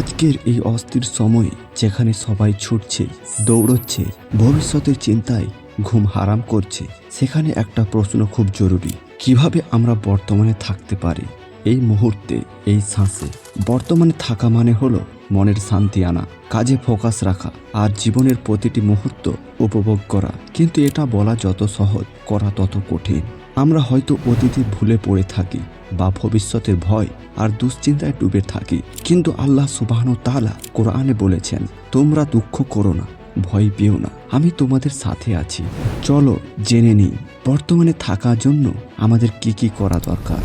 আজকের এই অস্থির সময়ে যেখানে সবাই ছুটছে, দৌড়চ্ছে, ভবিষ্যতের চিন্তায় ঘুম হারাম করছে, সেখানে একটা প্রশ্ন খুব জরুরি, কীভাবে আমরা বর্তমানে থাকতে পারি? এই মুহূর্তে, এই শ্বাসে। বর্তমানে থাকা মানে হলো মনের শান্তি আনা, কাজে ফোকাস রাখা আর জীবনের প্রতিটি মুহূর্ত উপভোগ করা। কিন্তু এটা বলা যত সহজ, করা তত কঠিন। আমরা হয়তো অতীতে ভুলে পড়ে থাকি বা ভবিষ্যতের ভয় আর দুশ্চিন্তায় ডুবে থাকি। কিন্তু আল্লাহ সুবাহন তালা কোরআনে বলেছেন, তোমরা দুঃখ করো না, ভয় পেও না। আমি তোমাদের সাথে আছি। চলো জেনে নিই, বর্তমানে থাকার জন্য আমাদের কি কি করা দরকার?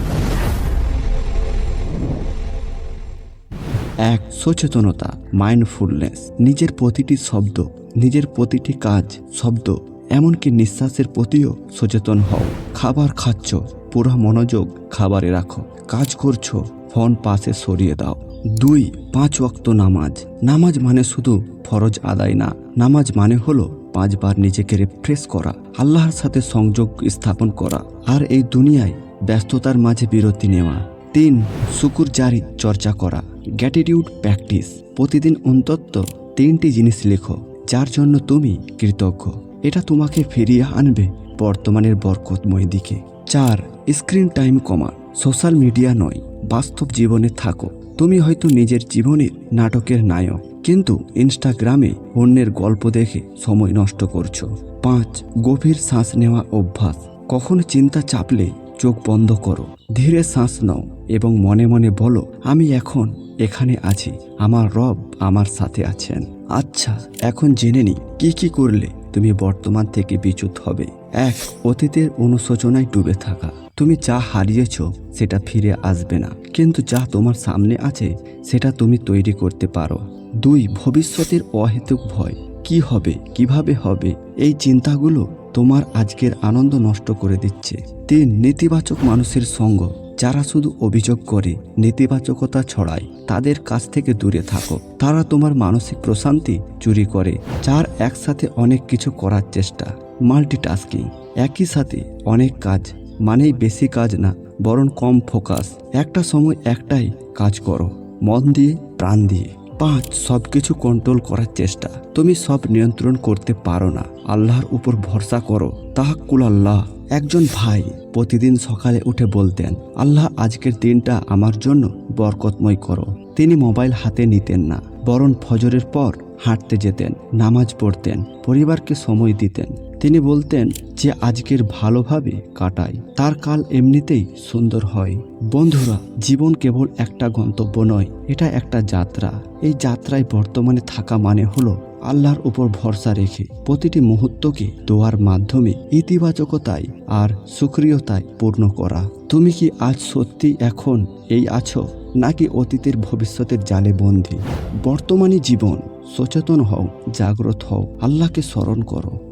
এক, সচেতনতা মাইন্ডফুলনেস নিজের প্রতিটি শব্দ, নিজের প্রতিটি কাজ, শব্দ এমনকি নিঃশ্বাসের প্রতিও সচেতন হও। খাবার খাচ্ছ, পুরো মনোযোগ খাবারে রাখো। কাজ করছ, ফোন পাশে সরিয়ে দাও। দুই, পাঁচ ওয়াক্ত নামাজ। নামাজ মানে শুধু ফরজ আদায় না, নামাজ মানে হলো পাঁচবার নিজেকে রিফ্রেশ করা, আল্লাহর সাথে সংযোগ স্থাপন করা, আর এই দুনিয়ায় ব্যস্ততার মাঝে বিরতি নেওয়া। তিন, শুকুর জারি চর্চা করা। গ্যাটিটিউড প্র্যাকটিস প্রতিদিন অন্তত তিনটি জিনিস লেখো, যার জন্য তুমি কৃতজ্ঞ। এটা তোমাকে ফিরিয়ে আনবে বর্তমানের বরকতময় দিকে। চার, স্ক্রিন টাইম কমা। সোশ্যাল মিডিয়া নয়, বাস্তব জীবনে থাকো। তুমি হয়তো নিজের জীবনের নাটকের নায়ক, কিন্তু ইনস্টাগ্রামে অন্যের গল্প দেখে সময় নষ্ট করছ। পাঁচ, গভীর শ্বাস নেওয়া অভ্যাস। কখন চিন্তা চাপলে চোখ বন্ধ করো। ধীরে শ্বাস নাও এবং মনে মনে বলো, আমি এখন এখানে আছি। আমার রব আমার সাথে আছেন। আচ্ছা এখন জেনে নি, কি কি করলে তুমি বর্তমান থেকে বিচ্যুত হবে। এক, অতীতের অনুশোচনায় ডুবে থাকা। তুমি যা হারিয়েছ, সেটা ফিরে আসবে না। কিন্তু যা তোমার সামনে আছে, সেটা তুমি তৈরি করতে পারো। দুই, ভবিষ্যতের অহেতুক ভয়। কি হবে? কীভাবে হবে? এই চিন্তাগুলো তোমার আজকের আনন্দ নষ্ট করে দিচ্ছে। তিন, নেতিবাচক মানুষের সঙ্গ। যারা শুধু অভিযোগ করে, নেতিবাচকতা ছড়ায়, তাদের কাছ থেকে দূরে থাকো। তারা তোমার মানসিক প্রশান্তি চুরি করে, যার একসাথে অনেক কিছু করার চেষ্টা মাল্টিটাস্কিং একই সাথে অনেক কাজ মানেই বেশি কাজ না, বরং কম ফোকাস একটা সময় একটাই কাজ করো, মন দিয়ে, প্রাণ দিয়ে। পাঁচ সব কিছু কন্ট্রোল করার চেষ্টা। তুমি সব নিয়ন্ত্রণ করতে পারো না। আল্লাহর উপর ভরসা করো। তাহাক্কুল আল্লাহ। একজন ভাই প্রতিদিন সকালে উঠে বলতেন, আল্লাহ, আজকের দিনটা আমার জন্য বরকতময় করো। তিনি মোবাইল হাতে নিতেন না, বরং ফজরের পর হাঁটতে যেতেন, নামাজ পড়তেন, পরিবারকে সময় দিতেন। তিনি বলতেন যে আজকের ভালোভাবে কাটায় তার কাল এমনিতেই সুন্দর হয়। বন্ধুরা, জীবন কেবল একটা গন্তব্য নয়, এটা একটা যাত্রা। এই যাত্রায় বর্তমানে থাকা মানে হলো আল্লাহর উপর ভরসা রেখে প্রতিটি মুহূর্তকে দোয়ার মাধ্যমে ইতিবাচকতায় আর সুক্রিয়তায় পূর্ণ করা। তুমি কি আজ সত্যি এখন এই আছো, নাকি অতীতের ভবিষ্যতের জালে বন্দী? বর্তমানে জীবন সচেতন হও, জাগ্রত হও, আল্লাহকে স্মরণ করো।